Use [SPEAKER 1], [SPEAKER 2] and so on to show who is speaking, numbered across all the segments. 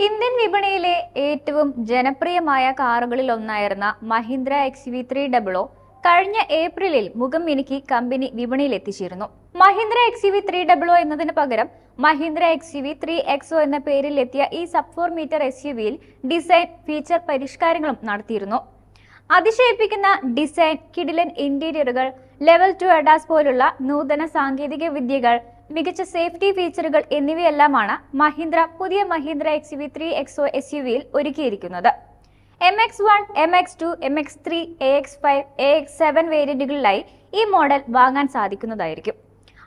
[SPEAKER 1] Indian വിപണിയിലെ ഏറ്റവും ജനപ്രിയമായ കാറുകളിൽ ഒന്നായിരുന്ന Mahindra X V three double o കഴിഞ്ഞ ഏപ്രിലിൽ മുഖം മിനുക്കി കമ്പനി വിപണിയിൽ എത്തിച്ചിരുന്നു Mahindra X V three double o എന്നതിന് പകരം Mahindra X V three XO എന്ന പേരിൽ എത്തിയ ഈ sub four metre S U വിയിൽ ഡിസൈൻ ഫീച്ചർ പരിഷ്കാരങ്ങളും നടത്തിയിരുന്നു. അതിശയിപ്പിക്കുന്ന ഡിസൈൻ കിഡിലൻ ഇന്റീരിയറുകൾ ലെവൽ ടു അഡാസ് പോലുള്ള നൂതന സാങ്കേതിക വിദ്യകൾ മികച്ച സേഫ്റ്റി ഫീച്ചറുകൾ എന്നിവയെല്ലാമാണ് മഹീന്ദ്ര പുതിയ Mahindra X V three X O S U വിയിൽ ഒരുക്കിയിരിക്കുന്നത്. M X one M X two M X three A X five A X seven വേരിയന്റുകളിലായി ഈ മോഡൽ വാങ്ങാൻ സാധിക്കുന്നതായിരിക്കും.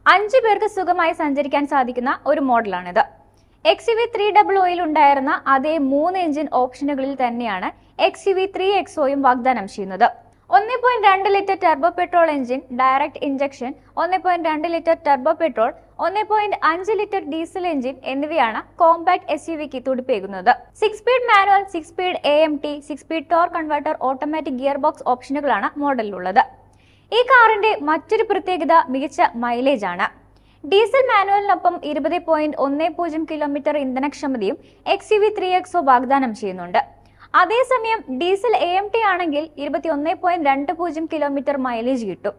[SPEAKER 1] അഞ്ചു പേർക്ക് സുഖമായി സഞ്ചരിക്കാൻ സാധിക്കുന്ന ഒരു മോഡലാണിത്. എക്സ് വി ത്രീ ഡബ്ല്യു ഒയിൽ ഉണ്ടായിരുന്ന അതേ മൂന്ന് എഞ്ചിൻ ഓപ്ഷനുകളിൽ തന്നെയാണ് എക്സ് വി ത്രീ എക്സോയും വാഗ്ദാനം ചെയ്യുന്നത്. ഒന്ന് പോയിന്റ് രണ്ട് litre turbo petrol engine direct injection ഒന്ന് പോയിന്റ് രണ്ട് ലിറ്റർ ടെർബോ പെട്രോൾ ഒന്ന് പോയിന്റ് അഞ്ച് ലിറ്റർ ഡീസൽ എഞ്ചിൻ എന്നിവയാണ് കോമ്പാക്ട് എസ് യു വിക്ക് തുടിപ്പേകുന്നത്. Six speed manual six speed A M T six speed torque converter automatic gear box ഓപ്ഷനുകളാണ് മോഡലിലുള്ളത്. ഈ കാറിന്റെ മറ്റൊരു പ്രത്യേകത മികച്ച മൈലേജ് ആണ്. ഡീസൽ മാനുവലിനൊപ്പം ഇരുപത് പോയിന്റ് ഒന്ന് പൂജ്യം kilometre ഇന്ധനക്ഷമതയും X U V three X O വാഗ്ദാനം ചെയ്യുന്നുണ്ട്. അതേസമയം ഡീസൽ എ എം ടി ആണെങ്കിൽ ഇരുപത്തി ഒന്ന് പോയിന്റ് രണ്ട് പൂജ്യം കിലോമീറ്റർ മൈലേജ് കിട്ടും.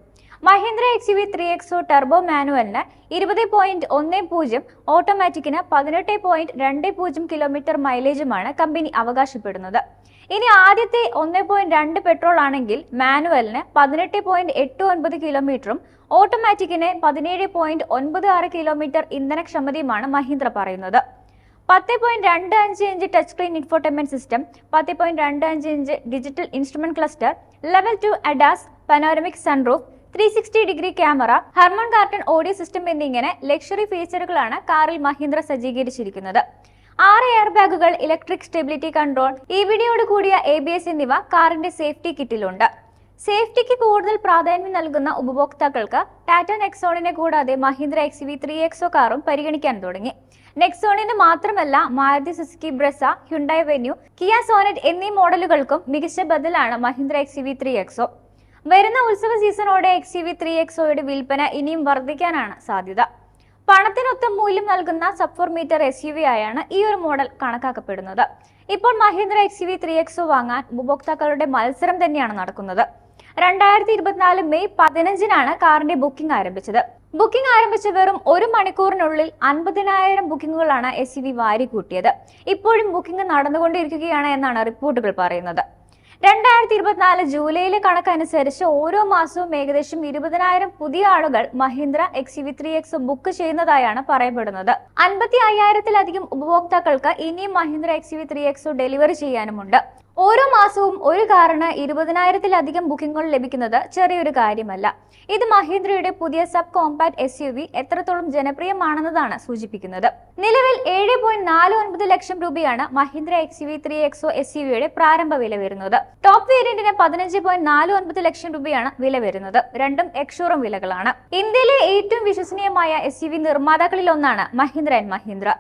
[SPEAKER 1] Mahindra X V three X O turbo മാനുവലിന് ഇരുപത് പോയിന്റ് ഒന്ന് പൂജ്യം ഓട്ടോമാറ്റിക്കിന് പതിനെട്ട് പോയിന്റ് രണ്ട് പൂജ്യം കിലോമീറ്റർ മൈലേജുമാണ് കമ്പനി അവകാശപ്പെടുന്നത്. ഇനി ആദ്യത്തെ ഒന്ന് പോയിന്റ് രണ്ട് പെട്രോൾ ആണെങ്കിൽ മാനുവലിന് പതിനെട്ട് പോയിന്റ് എട്ട് ഒൻപത് കിലോമീറ്ററും ഓട്ടോമാറ്റിക്കിന് പതിനേഴ് പോയിന്റ് ഒൻപത് ആറ് കിലോമീറ്റർ ഇന്ധനക്ഷമതയുമാണ് മഹീന്ദ്ര പറയുന്നത്. പത്ത് പോയിന്റ് രണ്ട് അഞ്ച് inch touch screen infotainment system പത്ത് പോയിന്റ് രണ്ട് അഞ്ച് inch digital instrument cluster level two ADAS panoramic sunroof three sixty degree camera Harman Kardon audio system എന്നിങ്ങനെ ലക്ഷറി ഫീച്ചറുകളാണ് കാറിൽ മഹീന്ദ്ര സജ്ജീകരിച്ചിരിക്കുന്നത്. ആറ് എയർ ബാഗുകൾ ഇലക്ട്രിക് സ്റ്റെബിലിറ്റി കൺട്രോൾ ഇ വിഡിയോട് കൂടിയ എ ബി എസ് എന്നിവ കാറിന്റെ സേഫ്റ്റി കിറ്റിലുണ്ട് സേഫ്റ്റിക്ക് കൂടുതൽ പ്രാധാന്യം നൽകുന്ന ഉപഭോക്താക്കൾക്ക് ടാറ്റ നെക്സോണിനെ കൂടാതെ Mahindra X V three XO കാറും പരിഗണിക്കാൻ തുടങ്ങി. നെക്സോണിന് മാത്രമല്ല Maruti Suzuki Brezza Hyundai Venue Kia Sonet എന്നീ മോഡലുകൾക്കും മികച്ച ബദലാണ് Mahindra X V three X O വരുന്ന ഉത്സവ സീസണോടെ എക്സ് വി ത്രീ എക്സോയുടെ വിൽപ്പന ഇനിയും വർദ്ധിക്കാനാണ് സാധ്യത. പണത്തിനൊത്ത മൂല്യം നൽകുന്ന sub four metre S U V ആയാണ് ഈ ഒരു മോഡൽ കണക്കാക്കപ്പെടുന്നത്. ഇപ്പോൾ Mahindra X V three XO വാങ്ങാൻ ഉപഭോക്താക്കളുടെ മത്സരം തന്നെയാണ് നടക്കുന്നത്. രണ്ടായിരത്തി ഇരുപത്തിനാല് മെയ് പതിനഞ്ചിനാണ് കാറിന്റെ ബുക്കിംഗ് ആരംഭിച്ചത്. ബുക്കിംഗ് ആരംഭിച്ച വെറും ഒരു മണിക്കൂറിനുള്ളിൽ അൻപതിനായിരം ബുക്കിംഗുകളാണ് എസ് യു വി വാരി കൂട്ടിയത്. ഇപ്പോഴും ബുക്കിംഗ് നടന്നുകൊണ്ടിരിക്കുകയാണ് എന്നാണ് റിപ്പോർട്ടുകൾ പറയുന്നത്. രണ്ടായിരത്തി ഇരുപത്തിനാല് ജൂലൈയിലെ കണക്കനുസരിച്ച് ഓരോ മാസവും ഏകദേശം ഇരുപതിനായിരം പുതിയ ആളുകൾ Mahindra X V three X book ചെയ്യുന്നതായാണ് പറയപ്പെടുന്നത്. അൻപത്തി അയ്യായിരത്തിലധികം ഉപഭോക്താക്കൾക്ക് ഇനിയും Mahindra X V three X delivery ചെയ്യാനുമുണ്ട്. ഓരോ മാസവും ഒരു കാറിന് ഇരുപതിനായിരത്തിലധികം ബുക്കിംഗുകൾ ലഭിക്കുന്നത് ചെറിയൊരു കാര്യമല്ല. ഇത് മഹീന്ദ്രയുടെ പുതിയ sub compact S U V എത്രത്തോളം ജനപ്രിയമാണെന്നതാണ് സൂചിപ്പിക്കുന്നത്. നിലവിൽ ഏഴ് പോയിന്റ് നാല് ഒൻപത് ലക്ഷം രൂപയാണ് Mahindra X U V three X O S U വിയുടെ പ്രാരംഭ വില വരുന്നത്. ടോപ്പ് വേരിയന്റിന് പതിനഞ്ച് പോയിന്റ് നാല് ഒൻപത് ലക്ഷം രൂപയാണ് വില വരുന്നത്. രണ്ടും എക്ഷോറും വിലകളാണ്. ഇന്ത്യയിലെ ഏറ്റവും വിശ്വസനീയമായ എസ് യു വി നിർമ്മാതാക്കളിൽ ഒന്നാണ് മഹീന്ദ്ര ആൻഡ് മഹീന്ദ്ര.